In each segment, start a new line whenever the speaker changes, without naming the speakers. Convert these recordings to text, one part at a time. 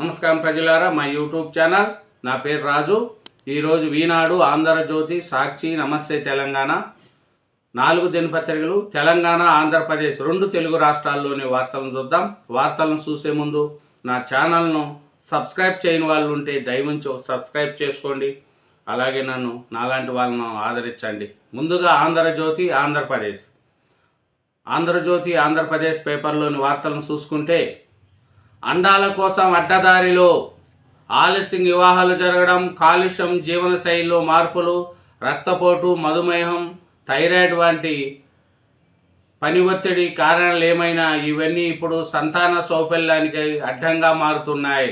నమస్కారం ప్రజలారా మా యూట్యూబ్ ఛానల్. నా పేరు రాజు. ఈరోజు వీనాడు ఆంధ్రజ్యోతి సాక్షి నమస్తే తెలంగాణ. నాలుగు దినపత్రికలు తెలంగాణ ఆంధ్రప్రదేశ్ రెండు తెలుగు రాష్ట్రాల్లోని వార్తలను చూద్దాం. వార్తలను చూసే ముందు నా ఛానల్ను సబ్స్క్రైబ్ చేయని వాళ్ళు ఉంటే దయవుంచి సబ్స్క్రైబ్ చేసుకోండి. అలాగే నన్ను నాలాంటి వాళ్ళను ఆదరించండి. ముందుగా ఆంధ్రజ్యోతి ఆంధ్రప్రదేశ్. ఆంధ్రజ్యోతి ఆంధ్రప్రదేశ్ పేపర్లోని వార్తలను చూసుకుంటే అండాల కోసం అడ్డదారిలో ఆలస్యం వివాహాలు జరగడం కాలుష్యం జీవనశైలిలో మార్పులు రక్తపోటు మధుమేహం థైరాయిడ్ వంటి పని ఒత్తిడి కారణాలు ఏమైనా ఇవన్నీ ఇప్పుడు సంతాన సౌకల్యానికి అడ్డంగా మారుతున్నాయి.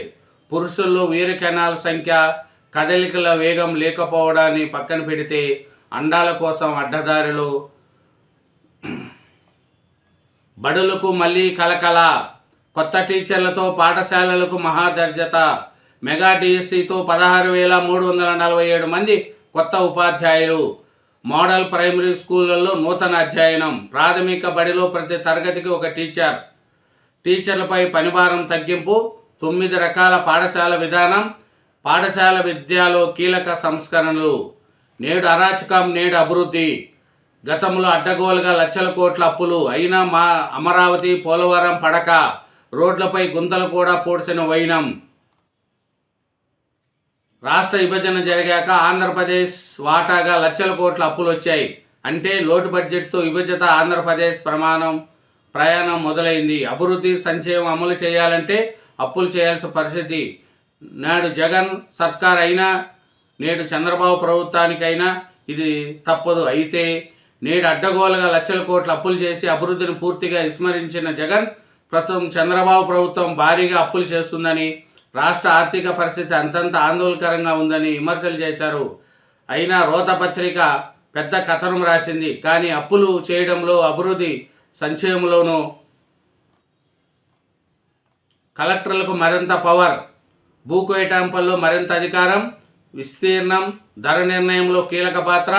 పురుషుల్లో వీర కెనాల సంఖ్య కదలికల వేగం లేకపోవడాన్ని పక్కన పెడితే అండాల కోసం అడ్డదారిలో బడులకు మళ్ళీ కలకల. కొత్త టీచర్లతో పాఠశాలలకు మహాదర్జత. మెగా డిఎస్సితో పదహారు వేల మూడు వందల నలభై ఏడు మంది కొత్త ఉపాధ్యాయులు. మోడల్ ప్రైమరీ స్కూళ్ళల్లో నూతన అధ్యయనం. ప్రాథమిక బడిలో ప్రతి తరగతికి ఒక టీచర్. టీచర్లపై పనిభారం తగ్గింపు. తొమ్మిది రకాల పాఠశాల విధానం. పాఠశాల విద్యలో కీలక సంస్కరణలు. నేడు అరాచకం నేడు అభివృద్ధి. గతంలో అడ్డగోలుగా లక్షల కోట్ల అప్పులు. అయినా మా అమరావతి పోలవరం పడక. రోడ్లపై గుంతలు కూడా పోడ్చిన వైనం. రాష్ట్ర విభజన జరిగాక ఆంధ్రప్రదేశ్ వాటాగా లక్షల కోట్ల అప్పులు వచ్చాయి. అంటే లోటు బడ్జెట్తో విభజిత ఆంధ్రప్రదేశ్ ప్రమాణం ప్రయాణం మొదలైంది. అభివృద్ధి సంక్షేమం అమలు చేయాలంటే అప్పులు చేయాల్సిన పరిస్థితి. నాడు జగన్ సర్కార్ అయినా నేడు చంద్రబాబు ప్రభుత్వానికైనా ఇది తప్పదు. అయితే నేడు అడ్డగోలుగా లక్షల కోట్ల అప్పులు చేసి అభివృద్ధిని పూర్తిగా విస్మరించిన జగన్ ప్రస్తుతం చంద్రబాబు ప్రభుత్వం భారీగా అప్పులు చేస్తుందని రాష్ట్ర ఆర్థిక పరిస్థితి అంతంత ఆందోళనకరంగా ఉందని విమర్శలు చేశారు. అయినా రోత పత్రిక పెద్ద కథనం రాసింది. కానీ అప్పులు చేయడంలో అభివృద్ధి సంక్షేమంలోనూ కలెక్టర్లకు మరింత పవర్ భూ కేటాయింపుల్లో మరింత అధికారం విస్తీర్ణం ధర నిర్ణయంలో కీలక పాత్ర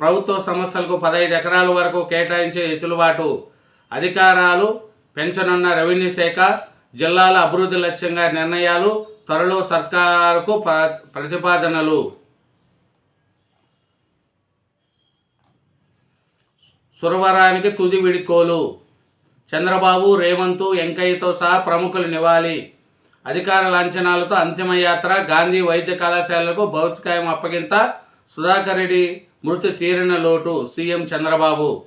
ప్రభుత్వ సంస్థలకు పదహైదు ఎకరాల వరకు కేటాయించే వెసులుబాటు అధికారాలు పెంచనున్న రెవెన్యూ శాఖ జిల్లాల అభివృద్ధి లక్ష్యంగా నిర్ణయాలు త్వరలో సర్కారుకు ప్ర- ప్రతిపాదనలు. సురవరానికి తుది విడికోలు. చంద్రబాబు రేవంత్ వెంకయ్యతో సహా ప్రముఖులు నివాలి అధికార లాంఛనాలతో అంతిమ యాత్ర గాంధీ వైద్య కళాశాలకు భౌతికాయం అప్పగింత సుధాకర్ రెడ్డి మృతి తీరిన లోటు. సీఎం చంద్రబాబు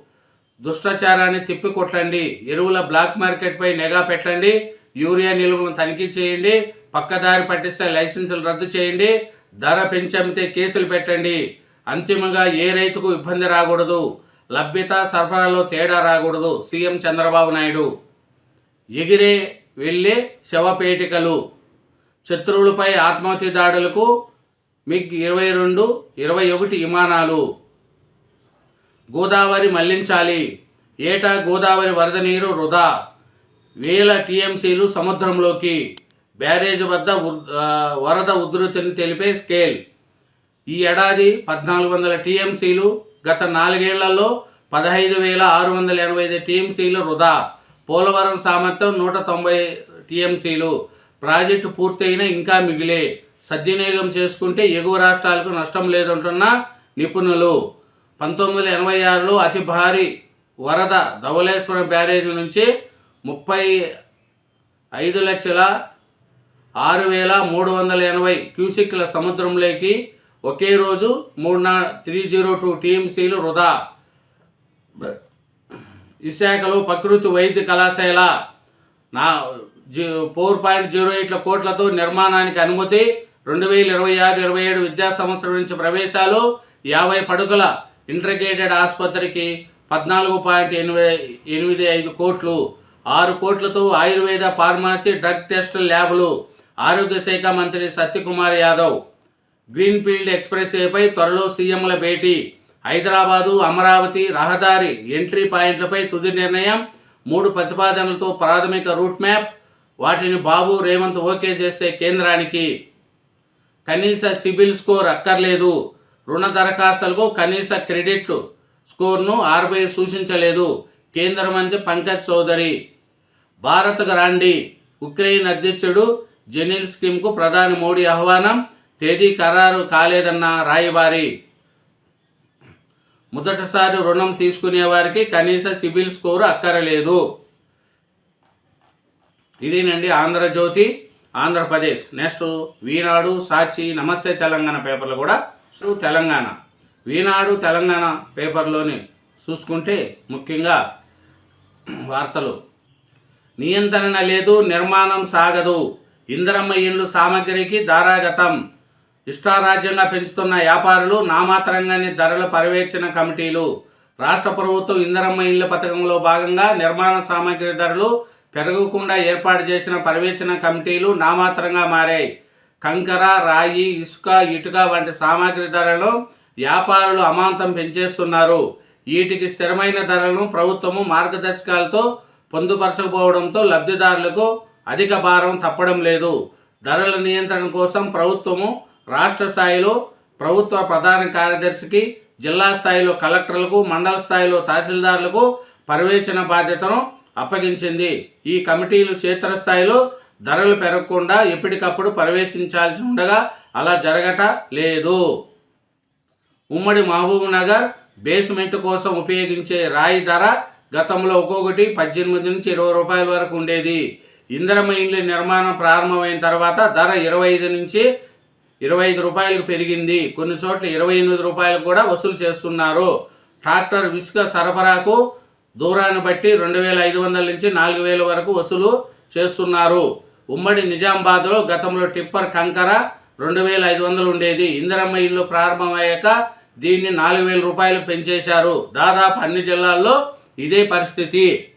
దుష్టాచారాన్ని తిప్పికొట్టండి. ఎరువుల బ్లాక్ మార్కెట్పై నిఘా పెట్టండి. యూరియా నిల్వను తనిఖీ చేయండి. పక్కదారి పట్టిస్తే లైసెన్సులు రద్దు చేయండి. ధర పెంచమితే కేసులు పెట్టండి. అంతిమంగా ఏ రైతుకు ఇబ్బంది రాకూడదు. లభ్యత సరఫరాలో తేడా రాకూడదు. సీఎం చంద్రబాబు నాయుడు. ఎగిరే వెళ్ళే శవపేటికలు. శత్రువులపై ఆత్మహత్య దాడులకు మిగ్ ఇరవై రెండు ఇరవై ఒకటి విమానాలు. గోదావరి మళ్ళించాలి. ఏటా గోదావరి వరద నీరు వృధా? వేల టీఎంసీలు సముద్రంలోకి. బ్యారేజ్ వద్ద వరద ఉధృతిని తెలిపే స్కేల్. ఈ ఏడాది పద్నాలుగు వందల టీఎంసీలు గత నాలుగేళ్ళలో పదహైదు వేల ఆరు వందల ఎనభై ఐదు టీఎంసీలు వృధా. పోలవరం సామర్థ్యం నూట తొంభై టీఎంసీలు. ప్రాజెక్టు పూర్తయినా ఇంకా మిగిలే. సద్వినియోగం చేసుకుంటే ఎగువ రాష్ట్రాలకు నష్టం లేదంటున్న నిపుణులు. పంతొమ్మిది వందల ఎనభై ఆరులో అతి భారీ వరద ధవలేశ్వరం బ్యారేజీ నుంచి ముప్పై ఐదు లక్షల ఆరు వేల మూడు వందల ఎనభై క్యూసిక్ల సముద్రంలోకి ఒకే రోజు మూడు నా త్రీ జీరో టూ టీఎంసీలు వృధా. విశాఖలో ప్రకృతి వైద్య కళాశాల నా జీ ఫోర్ పాయింట్ జీరో ఎయిట్ల కోట్లతో నిర్మాణానికి అనుమతి రెండు వేల ఇరవై ఆరు ఇరవై ఏడు విద్యా సంవత్సరం నుంచి ప్రవేశాలు యాభై పడుకల ఇంటిగ్రేటెడ్ ఆసుపత్రికి పద్నాలుగు పాయింట్ ఎనిమిది ఎనిమిది ఐదు కోట్లు ఆరు కోట్లతో ఆయుర్వేద ఫార్మసీ డ్రగ్ టెస్ట్ ల్యాబ్లు. ఆరోగ్య శాఖ మంత్రి సత్యకుమార్ యాదవ్ గ్రీన్ఫీల్డ్ ఎక్స్ప్రెస్ వేపై త్వరలో సీఎంల భేటీ. హైదరాబాదు అమరావతి రహదారి ఎంట్రీ పాయింట్లపై తుది నిర్ణయం. మూడు ప్రతిపాదనలతో ప్రాథమిక రూట్ మ్యాప్. వాటిని బాబు రేవంత్ ఓకే చేసే కేంద్రానికి. కనీస సిబిల్ స్కోర్ అక్కర్లేదు. రుణ దరఖాస్తులకు కనీస క్రెడిట్ స్కోర్ను ఆర్బీఐ సూచించలేదు. కేంద్ర మంత్రి పంకజ్ చౌదరి భారత్కు రాండి ఉక్రెయిన్ అధ్యక్షుడు జెనిల్ స్కీమ్కు ప్రధాని మోడీ ఆహ్వానం తేదీ ఖరారు కాలేదన్న రాయబారి. మొదటిసారి రుణం తీసుకునే వారికి కనీస సిబిల్ స్కోరు అక్కరలేదు. ఇదేనండి ఆంధ్రజ్యోతి ఆంధ్రప్రదేశ్. నెక్స్ట్ వీనాడు సాక్షి నమస్తే తెలంగాణ పేపర్లు కూడా తెలంగాణ. వీనాడు తెలంగాణ పేపర్లోని చూసుకుంటే ముఖ్యంగా వార్తలు. నియంత్రణ లేదు నిర్మాణం సాగదు. ఇందిరమ్మ ఇండ్లు సామగ్రికి ధారాగతం. ఇష్టారాజ్యంగా పెంచుతున్న వ్యాపారులు నామాత్రంగానే ధరల పర్యవేక్షణ కమిటీలు. రాష్ట్ర ప్రభుత్వం ఇందిరమ్మ ఇళ్ళ పథకంలో భాగంగా నిర్మాణ సామగ్రి ధరలు పెరగకుండా ఏర్పాటు చేసిన పర్యవేక్షణ కమిటీలు నామాత్రంగా మారాయి. కంకర రాయి ఇసుక ఇటుక వంటి సామాగ్రి ధరలను వ్యాపారులు అమాంతం పెంచేస్తున్నారు. వీటికి స్థిరమైన ధరలను ప్రభుత్వము మార్గదర్శకాలతో పొందుపరచకపోవడంతో లబ్ధిదారులకు అధిక భారం తప్పడం లేదు. ధరల నియంత్రణ కోసం ప్రభుత్వము రాష్ట్ర స్థాయిలో ప్రభుత్వ ప్రధాన కార్యదర్శికి జిల్లా స్థాయిలో కలెక్టర్లకు మండల స్థాయిలో తహసీల్దార్లకు పర్యవేక్షణ బాధ్యతను అప్పగించింది. ఈ కమిటీలు క్షేత్రస్థాయిలో ధరలు పెరగకుండా ఎప్పటికప్పుడు ప్రవేశించాల్సి ఉండగా అలా జరగట లేదు. ఉమ్మడి మహబూబ్నగర్ బేస్మెంట్ కోసం ఉపయోగించే రాయి ధర గతంలో ఒక్కొక్కటి పద్దెనిమిది నుంచి ఇరవై రూపాయల వరకు ఉండేది. ఇందిరమ్మ ఇండ్ల నిర్మాణం ప్రారంభమైన తర్వాత ధర ఇరవై ఐదు నుంచి ఇరవై ఐదు రూపాయలకు పెరిగింది. కొన్ని చోట్ల ఇరవై ఎనిమిది రూపాయలు కూడా వసూలు చేస్తున్నారు. ట్రాక్టర్ ఇసుక సరఫరాకు దూరాన్ని బట్టి రెండు వేల ఐదు వందల నుంచి నాలుగు వేల వరకు వసూలు చేస్తున్నారు. ఉమ్మడి నిజామాబాద్లో గతంలో టిప్పర్ కంకర రెండు వేల ఐదు వందలు ఉండేది. ఇందిరమ్మ ఇల్లు ప్రారంభమయ్యాక దీన్ని నాలుగు వేల రూపాయలు పెంచేశారు. దాదాపు అన్ని జిల్లాల్లో ఇదే పరిస్థితి.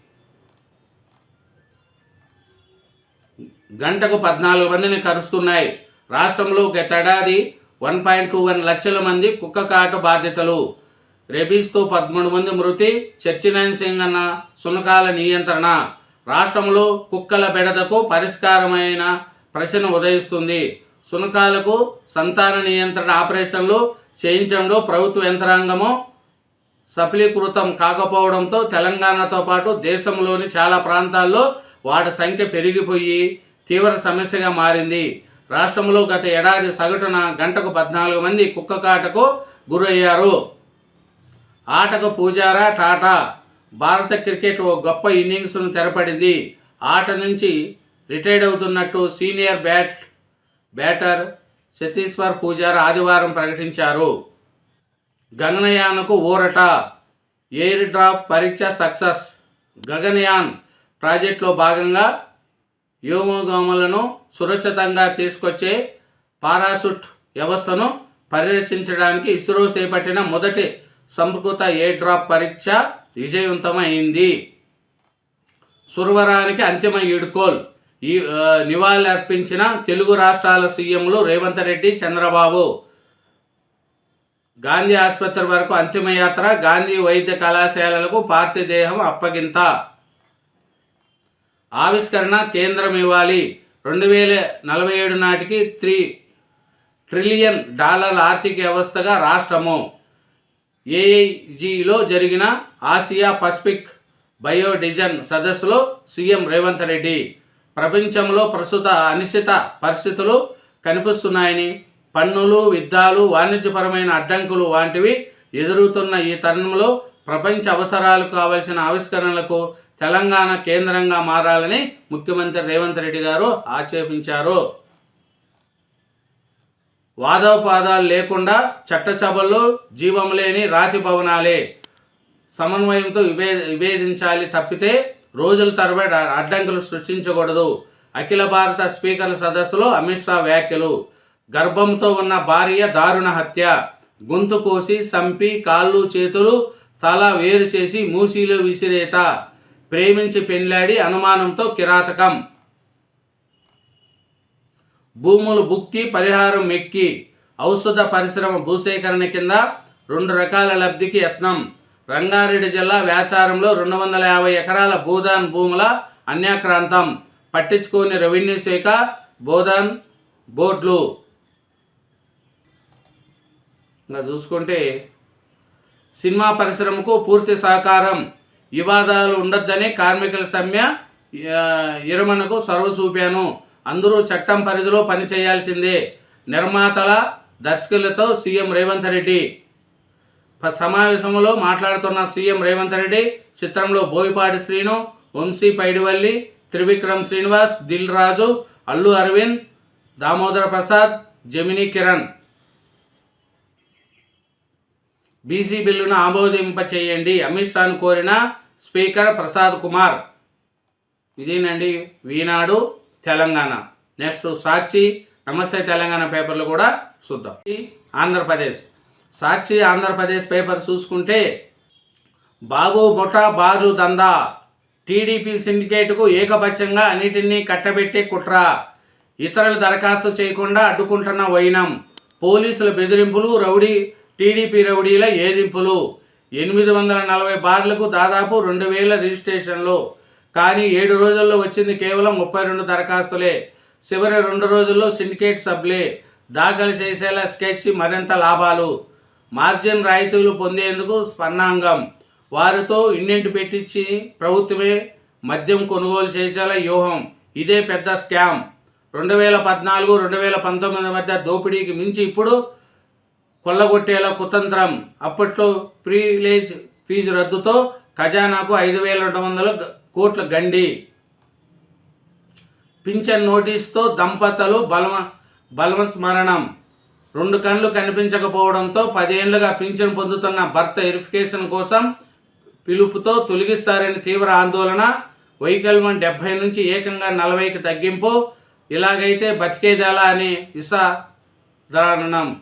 గంటకు పద్నాలుగు మందిని కరుస్తున్నాయి. రాష్ట్రంలో గతేడాది వన్ పాయింట్ టూ వన్ లక్షల మంది కుక్క కాటు బాధ్యతలు. రెబీస్తో పదమూడు మంది మృతి. చర్చినాయన్ సింగ్ అన్న సునకాల నియంత్రణ. రాష్ట్రంలో కుక్కల బెడదకు పరిష్కారమైన ప్రశ్న ఉదయిస్తుంది. సునకాలకు సంతాన నియంత్రణ ఆపరేషన్లు చేయించడంలో ప్రభుత్వ యంత్రాంగము సఫలీకృతం కాకపోవడంతో తెలంగాణతో పాటు దేశంలోని చాలా ప్రాంతాల్లో వాటి సంఖ్య పెరిగిపోయి తీవ్ర సమస్యగా మారింది. రాష్ట్రంలో గత ఏడాది సగటున గంటకు పద్నాలుగు మంది కుక్క కాటకు గురయ్యారు. ఆటకు పూజారా టాటా భారత క్రికెట్ ఓ గొప్ప ఇన్నింగ్స్ను తెరపడింది. ఆట నుంచి రిటైర్డ్ అవుతున్నట్టు senior bat batter Cheteshwar Pujara ఆదివారం ప్రకటించారు. గగనయాన్కు ఊరట ఎయిర్ డ్రాప్ పరీక్ష సక్సెస్ గగనయాన్ ప్రాజెక్టులో భాగంగా వ్యోమగాములను సురక్షితంగా తీసుకొచ్చే పారాషూట్ వ్యవస్థను పరిరక్షించడానికి ఇస్రో చేపట్టిన మొదటి సంస్కృత ఎయిర్ డ్రాప్ పరీక్ష విజయవంతమైంది. సురవరానికి అంతిమ ఈడుకోల్. ఈ నివాళులర్పించిన నివాళి అర్పించిన తెలుగు రాష్ట్రాల సీఎంలు రేవంత్ రెడ్డి చంద్రబాబు. గాంధీ ఆసుపత్రి వరకు అంతిమయాత్ర గాంధీ వైద్య కళాశాలలకు పార్థిదేహం అప్పగింత. ఆవిష్కరణ కేంద్రం ఇవ్వాలి. రెండు వేల నలభై ఏడు నాటికి త్రీ ట్రిలియన్ డాలర్ల ఆర్థిక వ్యవస్థగా రాష్ట్రము. ఏఐజీలో జరిగిన ఆసియా పసిఫిక్ బయోడిజన్ సదస్సులో సీఎం రేవంత్ రెడ్డి ప్రపంచంలో ప్రస్తుత అనిశ్చిత పరిస్థితులు కనిపిస్తున్నాయని పన్నులు యుద్ధాలు వాణిజ్యపరమైన అడ్డంకులు వంటివి ఎదురుతున్న ఈ తరుణంలో ప్రపంచ అవసరాలకు కావలసిన ఆవిష్కరణలకు తెలంగాణ కేంద్రంగా మారాలని ముఖ్యమంత్రి రేవంత్ రెడ్డి గారు ఆక్షేపించారు. వాదోపాదాలు లేకుండా చట్టసభల్లో జీవం లేని రాతి భవనాలే సమన్వయంతో విభే విభేదించాలి తప్పితే రోజుల తరబడి అడ్డంకులు సృష్టించకూడదు. అఖిల భారత స్పీకర్ల సదస్సులో అమిత్ షా వ్యాఖ్యలు. గర్భంతో ఉన్న భార్య దారుణ హత్య. గొంతు కోసి సంపి కాళ్ళు చేతులు తల వేరు చేసి మూసీలో విసిరేత. ప్రేమించి పెండ్లాడి అనుమానంతో కిరాతకం. భూములు బుక్కి పరిహారం మెక్కి ఔషధ పరిశ్రమ భూసేకరణ కింద రెండు రకాల లబ్ధికి యత్నం. రంగారెడ్డి జిల్లా వ్యాచారంలో రెండు వందల యాభై ఎకరాల భూదాన్ భూముల అన్యాక్రాంతం. పట్టించుకోని రెవెన్యూ శాఖ బోధాన్ బోర్డులు. ఇంకా చూసుకుంటే సినిమా పరిశ్రమకు పూర్తి సహకారం. వివాదాలు ఉండొద్దని కార్మికుల సమ్మె ఆ, సర్వ చూపాను అందరూ చట్టం పరిధిలో పనిచేయాల్సిందే నిర్మాతల దర్శకులతో సీఎం రేవంత్ రెడ్డి. ప- సమావేశంలో మాట్లాడుతున్న సీఎం రేవంత్ రెడ్డి చిత్రంలో బోయపాటి శ్రీను వంశీ పైడివల్లి త్రివిక్రమ్ శ్రీనివాస్ దిల్ రాజు అల్లు అరవింద్ దామోదర ప్రసాద్ జమినీ కిరణ్. బీసీ బిల్లును ఆమోదింప చేయండి అమిత్ షాను కోరిన స్పీకర్ ప్రసాద్ కుమార్. ఇదేనండి ఈనాడు తెలంగాణ. నెక్స్ట్ సాక్షి నమస్తే తెలంగాణ పేపర్లు కూడా చూద్దాం. ఆంధ్రప్రదేశ్. సాక్షి ఆంధ్రప్రదేశ్ పేపర్ చూసుకుంటే బాబు ముఠా బారు దందా. టీడీపీ సిండికేట్కు ఏకపక్షంగా అన్నిటినీ కట్టబెట్టే కుట్ర. ఇతరులు దరఖాస్తు చేయకుండా అడ్డుకుంటున్న వైనం. పోలీసుల బెదిరింపులు రౌడీ టీడీపీ రౌడీల ఏదింపులు. ఎనిమిది వందల నలభై బార్లకు దాదాపు రెండు వేల రిజిస్ట్రేషన్లు. కానీ ఏడు రోజుల్లో వచ్చింది కేవలం ముప్పై రెండు దరఖాస్తులే. చివరి రెండు రోజుల్లో సిండికేట్ సభ్యులే దాఖలు చేసేలా స్కెచ్ మరింత లాభాలు. మార్జిన్ రాయితీలు పొందేందుకు స్పన్నాంగం వారితో ఇన్నింటి పెట్టించి ప్రభుత్వమే మద్యం కొనుగోలు చేసేలా వ్యూహం. ఇదే పెద్ద స్కామ్. రెండు వేల పద్నాలుగు రెండు వేల పంతొమ్మిది మధ్య దోపిడీకి మించి ఇప్పుడు కొల్లగొట్టేలా కుతంత్రం. అప్పట్లో ప్రీలేజ్ ఫీజు రద్దుతో ఖజానాకు ఐదు వేల రెండు వందలు కోట్ల గండి. పింఛన్ నోటీస్తో దంపతులు బలమ స్మరణం రెండు కళ్ళు కనిపించకపోవడంతో పదేళ్ళుగా పింఛన్ పొందుతున్న భర్త వెరిఫికేషన్ కోసం పిలుపుతో తొలగిస్తారని తీవ్ర ఆందోళన. వైకల్యం డెబ్బై నుంచి ఏకంగా నలభైకి తగ్గింపు. ఇలాగైతే బతికేదెలా అని ఇస దారుణం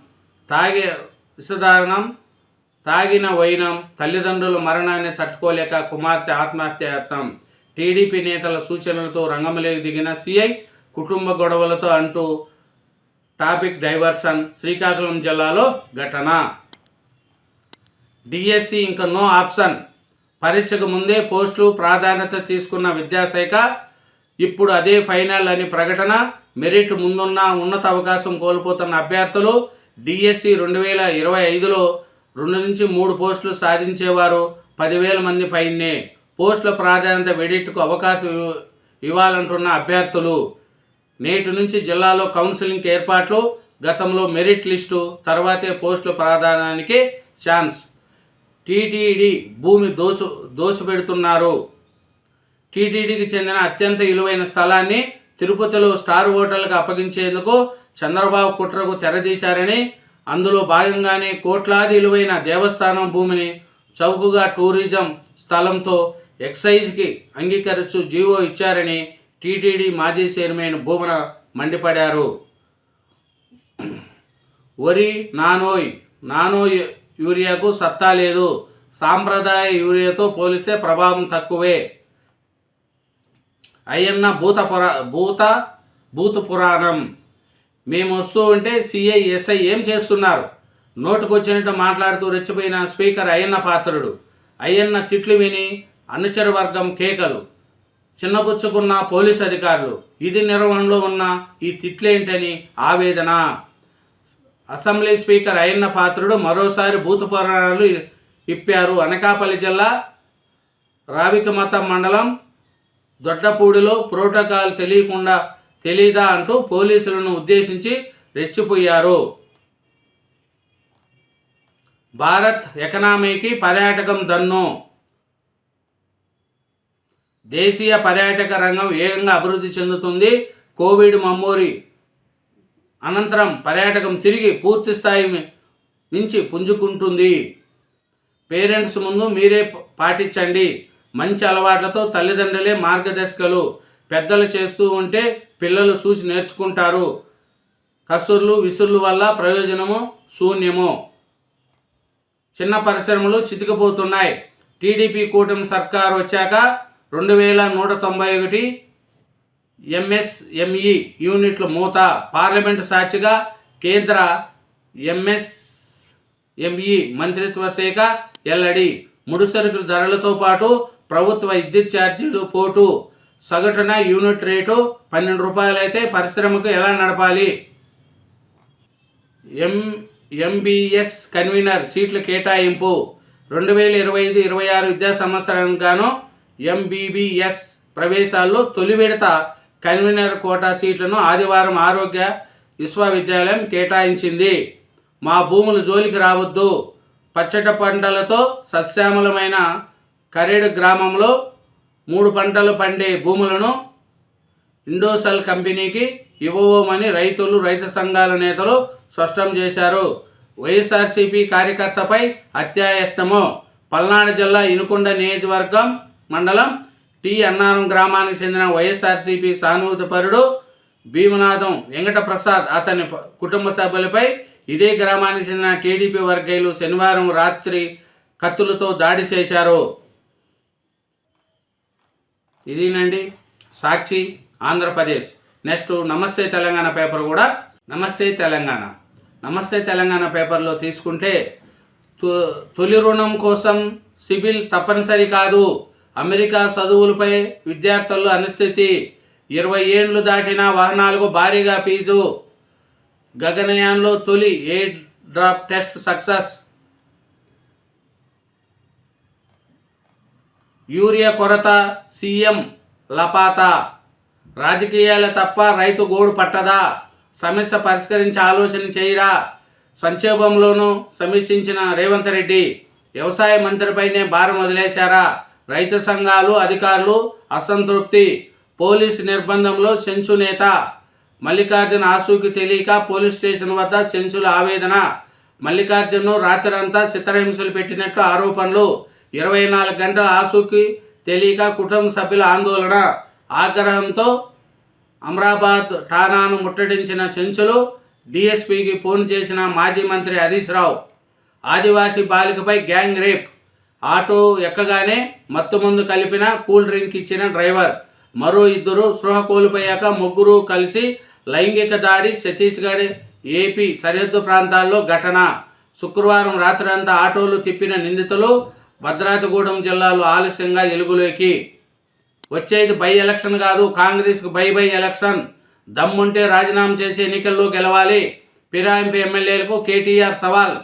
తాగే ఇసదారుణం తాగిన వైనం తల్లిదండ్రుల మరణాన్ని తట్టుకోలేక కుమార్తె ఆత్మహత్యాయత్నం టీడీపీ నేతల సూచనలతో రంగంలోకి దిగిన సిఐ కుటుంబ గొడవలతో అంటూ టాపిక్ డైవర్షన్ శ్రీకాకుళం జిల్లాలో ఘటన. డిఎస్సి ఇంకా నో ఆప్షన్. పరీక్షకు ముందే పోస్టులు ప్రాధాన్యత తీసుకున్న విద్యాశాఖ ఇప్పుడు అదే ఫైనల్ అని ప్రకటన. మెరిట్ ముందున్న ఉన్నత అవకాశం కోల్పోతున్న అభ్యర్థులు డిఎస్సి రెండు వేల ఇరవై ఐదులో రెండు నుంచి మూడు పోస్టులు సాధించేవారు పదివేల మంది పైనే. పోస్టుల ప్రాధాన్యత వెడిట్కు అవకాశం ఇవ్వ- ఇవ్వాలంటున్న అభ్యర్థులు. నేటి నుంచి జిల్లాలో కౌన్సిలింగ్ ఏర్పాట్లు గతంలో మెరిట్ లిస్టు తర్వాతే పోస్టుల ప్రాధాన్యానికి ఛాన్స్. టీటీడీ భూమి దోసు దోసిపెడుతున్నారు. టీటీడీకి చెందిన అత్యంత విలువైన స్థలాన్ని తిరుపతిలో స్టార్ హోటల్కి అప్పగించేందుకు చంద్రబాబు కుట్రకు తెరదీశారని అందులో భాగంగానే కోట్లాది విలువైన దేవస్థానం భూమిని చౌకగా టూరిజం స్థలంతో ఎక్సైజ్కి అంగీకరిస్తూ జీవో ఇచ్చారని టీటీడీ మాజీ చైర్మన్ భూమన మండిపడారు. వరి నానోయ్ నానో యూరియాకు సత్తా లేదు. సాంప్రదాయ యూరియాతో పోలిస్తే ప్రభావం తక్కువే. అయ్యన్న భూత పురా భూత భూత పురాణం. మేము వస్తూ ఉంటే సిఐ ఎస్ఐ ఏం చేస్తున్నారు? నోటుకొచ్చినట్టు మాట్లాడుతూ రెచ్చిపోయిన స్పీకర్ అయ్యన్న పాత్రుడు. అయ్యన్న తిట్లు విని అనుచర వర్గం కేకలు. చిన్నపుచ్చుకున్న పోలీస్ అధికారులు ఇది నిర్వహణలో ఉన్న ఈ తిట్లేంటని ఆవేదన. అసెంబ్లీ స్పీకర్ అయ్యన్న పాత్రుడు మరోసారి భూత పురాణాలు ఇప్పారు. అనకాపల్లి జిల్లా రావికమతం మండలం దొడ్డపూడిలో ప్రోటోకాల్ తెలియకుండా తెలీదా అంటూ పోలీసులను ఉద్దేశించి రెచ్చిపోయారు. భారత్ ఎకనామీకి పర్యాటకం దన్ను. దేశీయ పర్యాటక రంగం వేగంగా అభివృద్ధి చెందుతుంది. కోవిడ్ మమ్మూరి అనంతరం పర్యాటకం తిరిగి పూర్తి స్థాయి నుంచి పుంజుకుంటుంది. పేరెంట్స్ ముందు మీరే పాటించండి. మంచి అలవాట్లతో తల్లిదండ్రులే మార్గదర్శకులు. పెద్దలు చేస్తూ ఉంటే పిల్లలు చూసి నేర్చుకుంటారు. కసుర్లు విసుర్లు వల్ల ప్రయోజనము శూన్యము. చిన్న పరిశ్రమలు చితికిపోతున్నాయి. టీడీపీ కూటమి సర్కార్ వచ్చాక రెండు వేల నూట తొంభై ఒకటి ఎంఎస్ఎంఈ యూనిట్ల మూత పార్లమెంటు సాక్షిగా కేంద్ర ఎంఎస్ఎంఈ మంత్రిత్వ శాఖ ఎల్లడి ముడిసరుకుల ధరలతో పాటు ప్రభుత్వ విద్యుత్ ఛార్జీలు పోటు. సగటున యూనిట్ రేటు పన్నెండు రూపాయలైతే పరిశ్రమకు ఎలా నడపాలి? ఎం ఎంబీఎస్ కన్వీనర్ సీట్ల కేటాయింపు. రెండు వేల ఇరవై ఐదు ఇరవై ఆరు విద్యా సంవత్సరానికి గాను ఎంబీబీఎస్ ప్రవేశాల్లో తొలి విడత కన్వీనర్ కోటా సీట్లను ఆదివారం ఆరోగ్య విశ్వవిద్యాలయం కేటాయించింది. మా భూములు జోలికి రావద్దు. పచ్చట పంటలతో సస్యామలమైన కరేడు గ్రామంలో మూడు పంటలు పండే భూములను ఇండోసెల్ కంపెనీకి ఇవ్వబోమని రైతులు రైతు సంఘాల నేతలు స్పష్టం చేశారు. వైఎస్ఆర్సీపీ కార్యకర్తపై హత్యాయత్నము పల్నాడు జిల్లా ఇనుకొండ నియోజకవర్గం మండలం టి. అన్నారం గ్రామానికి చెందిన వైఎస్ఆర్సీపీ సానుభూతిపరుడు భీమనాథం వెంకటప్రసాద్ అతని కుటుంబ సభ్యులపై ఇదే గ్రామానికి చెందిన టీడీపీ వర్గీయులు శనివారం రాత్రి కత్తులతో దాడి చేశారు. ఇదేనండి సాక్షి ఆంధ్రప్రదేశ్. నెక్స్ట్ నమస్తే తెలంగాణ పేపర్ కూడా నమస్తే తెలంగాణ. నమస్తే తెలంగాణ పేపర్లో తీసుకుంటే తొ- తొలి రుణం కోసం సిబిల్ తప్పనిసరి కాదు. అమెరికా చదువులపై విద్యార్థులు అనుస్థితి ఇరవై ఏళ్ళు దాటిన వాహనాలకు భారీగా ఫీజు. గగనయాన్లో తొలి air drop test success. Urea కొరత సీఎం లపాత. రాజకీయాల తప్ప రైతు గోడు పట్టదా? సమస్య పరిష్కరించి ఆలోచన చేయరా? సంక్షోభంలోనూ సమీక్షించిన రేవంత్ రెడ్డి వ్యవసాయ మంత్రిపైనే భారం వదిలేశారా? రైతు సంఘాలు అధికారులు అసంతృప్తి. పోలీసు నిర్బంధంలో చెంచు నేత. మల్లికార్జున ఆసూకి తెలియక పోలీస్ స్టేషన్ వద్ద చెంచుల ఆవేదన. మల్లికార్జున్ను రాత్రంతా చిత్రహింసలు పెట్టినట్టు ఆరోపణలు. ఇరవై నాలుగు గంటల ఆసూకి తెలియక కుటుంబ సభ్యుల ఆందోళన ఆగ్రహంతో అమరాబాద్ ఠానాను ముట్టడించిన సెంచులు డిఎస్పీకి ఫోన్ చేసిన మాజీ మంత్రి హరీష్ రావు. ఆదివాసీ బాలికపై గ్యాంగ్ రేప్. ఆటో ఎక్కగానే మత్తు మందు కలిపిన కూల్ డ్రింక్ ఇచ్చిన డ్రైవర్. మరో ఇద్దరు స్పృహ కోల్పోయాక ముగ్గురు కలిసి లైంగిక దాడి ఛత్తీస్గఢ్ ఏపీ సరిహద్దు ప్రాంతాల్లో ఘటన. శుక్రవారం రాత్రంతా ఆటోలు తిప్పిన నిందితులు భద్రాద్రిగూడెం జిల్లాలో ఆలస్యంగా ఎలుగులోకి వచ్చేది బై ఎలక్షన్ కాదు. కాంగ్రెస్కు బై బై ఎలక్షన్. దమ్ముంటే రాజీనామా చేసి ఎన్నికల్లో గెలవాలి. పిరాయింపు ఎమ్మెల్యేలకు కేటీఆర్ సవాల్.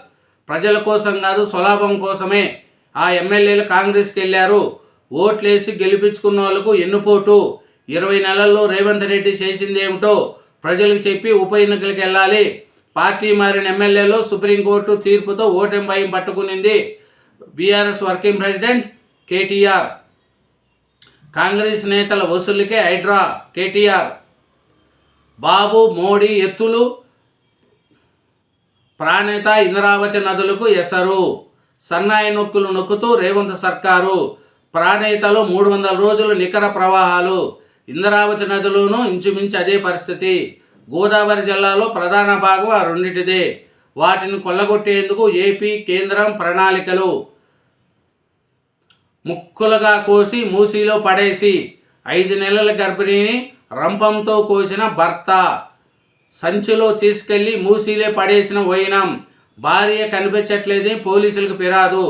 ప్రజల కోసం కాదు స్వలాభం కోసమే ఆ ఎమ్మెల్యేలు కాంగ్రెస్కి వెళ్ళారు. ఓట్లేసి గెలిపించుకున్న వాళ్ళకు ఎన్నుపోటు. ఇరవై నెలల్లో రేవంత్ రెడ్డి చేసింది ఏమిటో ప్రజలకు చెప్పి ఉప ఎన్నికలకు వెళ్ళాలి. పార్టీ మారిన ఎమ్మెల్యేలు సుప్రీంకోర్టు తీర్పుతో ఓటమి భయం పట్టుకునింది. BRS working president KTR Congress నేతల వసూలుకే హైడ్రా కేటీఆర్ బాబు మోడీ ఎత్తులు ప్రాణేత ఇంద్రావతి నదులకు ఎసరు. సన్నాయి నొక్కులు నొక్కుతూ రేవంత్ సర్కారు. ప్రాణేతలో మూడు వందల రోజులు నికర ప్రవాహాలు. ఇంద్రావతి నదులను ఇంచుమించు అదే పరిస్థితి. గోదావరి జిల్లాలో ప్రధాన భాగం ఆ రెండింటిదే. వాటిని కొల్లగొట్టేందుకు ఏపీ కేంద్రం ప్రణాళికలు. ముక్కులుగా కోసి మూసీలో పడేసి ఐదు నెలల గర్భిణిని రంపంతో కోసిన భర్త. సంచిలో తీసుకెళ్ళి మూసీలే పడేసిన వైనం. భార్య కనిపించట్లేదని పోలీసులకు ఫిరాదు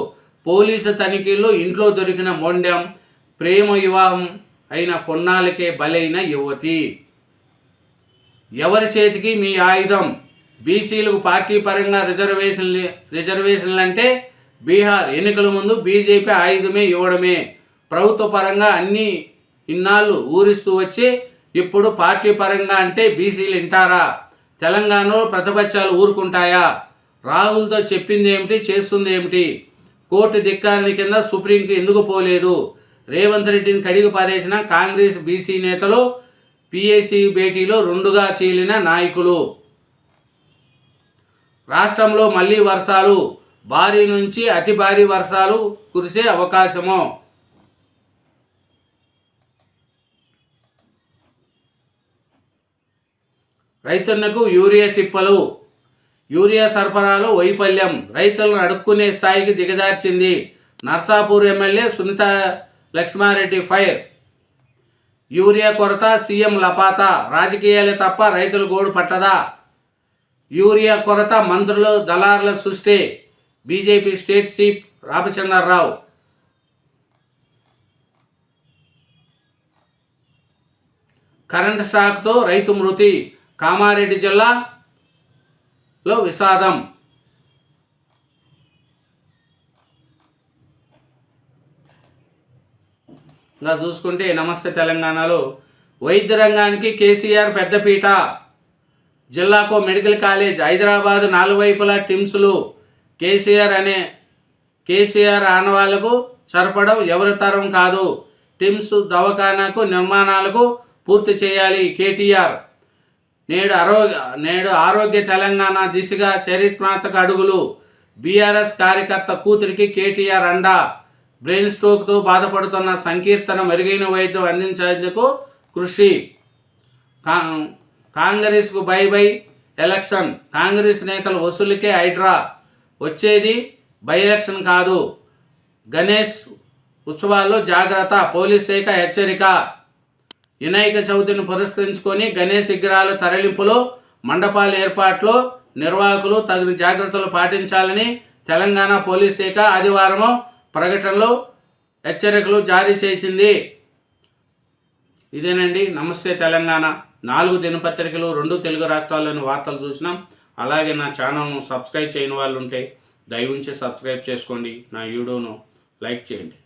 పోలీసు తనిఖీల్లో ఇంట్లో దొరికిన మొండెం ప్రేమ వివాహం అయిన కొన్నాళ్ళకే బలైన యువతి. ఎవరి చేతికి మీ ఆయుధం? బీసీలకు పార్టీ పరంగా రిజర్వేషన్లు రిజర్వేషన్లు అంటే బీహార్ ఎన్నికల ముందు బీజేపీ ఆయుధమే ఇవ్వడమే. ప్రభుత్వ పరంగా అన్ని ఇన్నాళ్ళు ఊరిస్తూ వచ్చి ఇప్పుడు పార్టీ పరంగా అంటే బీసీలు వింటారా? తెలంగాణలో ప్రతిపక్షాలు ఊరుకుంటాయా? రాహుల్తో చెప్పింది ఏమిటి? చేస్తుంది ఏమిటి? కోర్టు ధిక్కారిని కింద సుప్రీంకి ఎందుకు పోలేదు? రేవంత్ రెడ్డిని కడిగి పారేసిన కాంగ్రెస్ బీసీ నేతలు పిఏసీ భేటీలో రెండుగా చీలిన నాయకులు. రాష్ట్రంలో మళ్ళీ వర్షాలు భారీ నుంచి అతి భారీ వర్షాలు కురిసే అవకాశము. రైతులకు యూరియా తిప్పలు యూరియా సరఫరాలో వైఫల్యం రైతులను అడుక్కునే స్థాయికి దిగజార్చింది Narsapur MLA Sunitha Laxma Reddy fire. Urea కొరత సీఎం లపాత రాజకీయాలే తప్ప రైతుల గోడు పట్టదా? యూరియా కొరత మంత్రులు దళారుల సృష్టి. BJP state chief Ramachandra Rao. Current షాక్తో రైతు మృతి. కామారెడ్డి జిల్లాలో విషాదం. ఇంకా చూసుకుంటే నమస్తే తెలంగాణలో. వైద్య రంగానికి కేసీఆర్ పెద్దపీట. జిల్లాకు మెడికల్ కాలేజ్ హైదరాబాద్ నాలుగువైపులా టిమ్స్లు కేసీఆర్ అనే కేసీఆర్ ఆనవాళ్ళకు సరిపడం ఎవరి తరం కాదు. టిమ్స్ దవాఖానాకు నిర్మాణాలకు పూర్తి చేయాలి కేటీఆర్. నేడు ఆరోగ్య నేడు ఆరోగ్య తెలంగాణ దిశగా చరిత్రాత్మక అడుగులు. బీఆర్ఎస్ కార్యకర్త కూతురికి కేటీఆర్ అండా. బ్రెయిన్ స్ట్రోక్తో బాధపడుతున్న సంకీర్తన మెరుగైన వైద్యం అందించేందుకు కృషి. కా- కాంగ్రెస్కు బై బై ఎలక్షన్. కాంగ్రెస్ నేతల వసూలుకే హైడ్రా. వచ్చేది బై ఎలక్షన్ కాదు. గణేష్ ఉత్సవాల్లో జాగ్రత్త పోలీస్ శాఖ హెచ్చరిక. వినాయక చవితిని పురస్కరించుకొని గణేష్ విగ్రహాల తరలింపులో మండపాల ఏర్పాట్లో నిర్వాహకులు తగిన జాగ్రత్తలు పాటించాలని తెలంగాణ పోలీస్ శాఖ ఆదివారం ప్రకటనలో హెచ్చరికలు జారీ చేసింది. ఇదేనండి. నమస్తే తెలంగాణ. నాలుగు దినపత్రికలు రెండు తెలుగు రాష్ట్రాల్లోని వార్తలు చూసినాం. అలాగే నా ఛానల్ను సబ్స్క్రైబ్ చేయని వాళ్ళు ఉంటే దయవుంచి సబ్స్క్రైబ్ చేసుకోండి. నా వీడియోను లైక్ చేయండి.